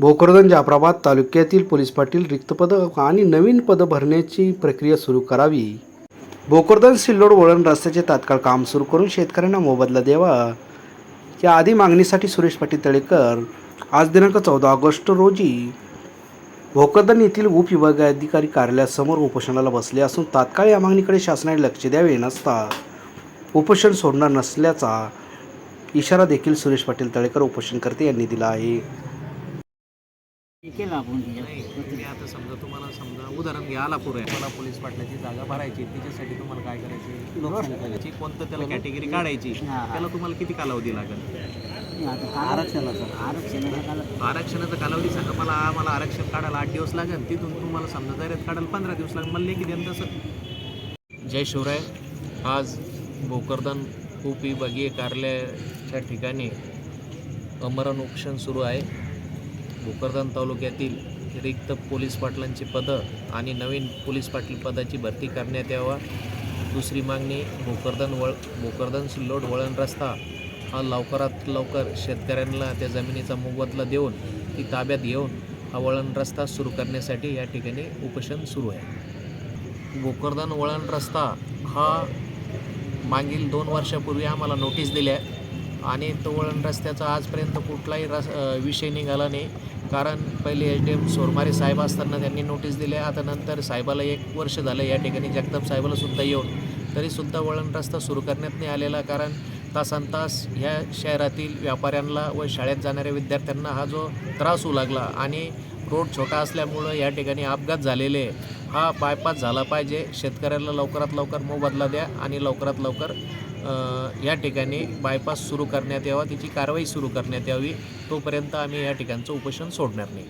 भोकरदन जाफराबाद तालुक्यातील पोलीस पाटील रिक्त पदं आणि नवीन पदं भरण्याची प्रक्रिया सुरू करावी. भोकरदन सिल्लोड वळण रस्त्याचे तात्काळ काम सुरू करून शेतकऱ्यांना मोबदला द्यावा. या आदी मागणीसाठी सुरेश पाटील तळेकर आज दिनांक चौदा ऑगस्ट रोजी भोकरदन येथील उपविभागाधिकारी कार्यालयासमोर उपोषणाला बसले असून तात्काळ या मागणीकडे शासनाने लक्ष द्यावे नसता उपोषण सोडणार नसल्याचा इशारा देखील सुरेश पाटील तळेकर उपोषणकर्ते यांनी दिला आहे. केलं आपण? नाही तुम्ही आता समजा तुम्हाला समजा उदाहरण घ्या आलापूर आहे मला पोलीस पाटलाची जागा भरायची त्याच्यासाठी तुम्हाला काय करायची कोणतं त्याला कॅटेगरी काढायची. त्याला तुम्हाला किती कालावधी लागेल? आरक्षणाचा. आरक्षणाचा आरक्षणाचा कालावधी सांगा. मला आम्हाला आरक्षण काढायला आठ दिवस लागेल. तिथून तुम्हाला समजा डायरेक्ट काढायला पंधरा दिवस लागेल. मला लेखी द्या तसं. जय शिवराय. आज भोकरदन उपविभागीय कार्यालयाच्या ठिकाणी अमरण उपोषण सुरू आहे. भोकरदन तालुक्यातील रिक्त पोलीस पाटलांची पदं आणि नवीन पोलीस पाटील पदाची भरती करण्यात यावा. दुसरी मागणी भोकरदन वळ भोकरदन सिल्लोड वळण रस्ता. हा लवकरात लवकर शेतकऱ्यांना त्या जमिनीचा मोबदला देऊन ती ताब्यात घेऊन हा वळण रस्ता सुरू करण्यासाठी या ठिकाणी उपोषण सुरू आहे. भोकरदन वळण रस्ता हा मागील दोन वर्षापूर्वी आम्हाला नोटीस दिल्या. आणि तो वळण रस्त्याचा आजपर्यंत कुठलाही रस विषय निघाला नाही. कारण पहिले एच डी एम सोरमारे साहेब असताना त्यांनी नोटीस दिली. आता नंतर साहेबाला एक वर्ष झालं या ठिकाणी जगताप साहेबाला सुद्धा येऊन. तरीसुद्धा वळण रस्ता सुरू करण्यात नाही आलेला. कारण तासांतास ह्या शहरातील व्यापाऱ्यांना व शाळेत जाणाऱ्या विद्यार्थ्यांना हा जो त्रास होऊ लागला आणि रोड छोटा असल्यामुळं या ठिकाणी अपघात झालेले. हा बायपास झाला पाहिजे. शेतकऱ्याला लवकरात लवकर मोबदला द्या आणि लवकरात लवकर या ठिकाणी बायपास सुरू करण्यात यावा. तिची कारवाई सुरू करण्यात यावी. तोपर्यंत आम्ही या ठिकाणचं उपोषण सोडणार नाही.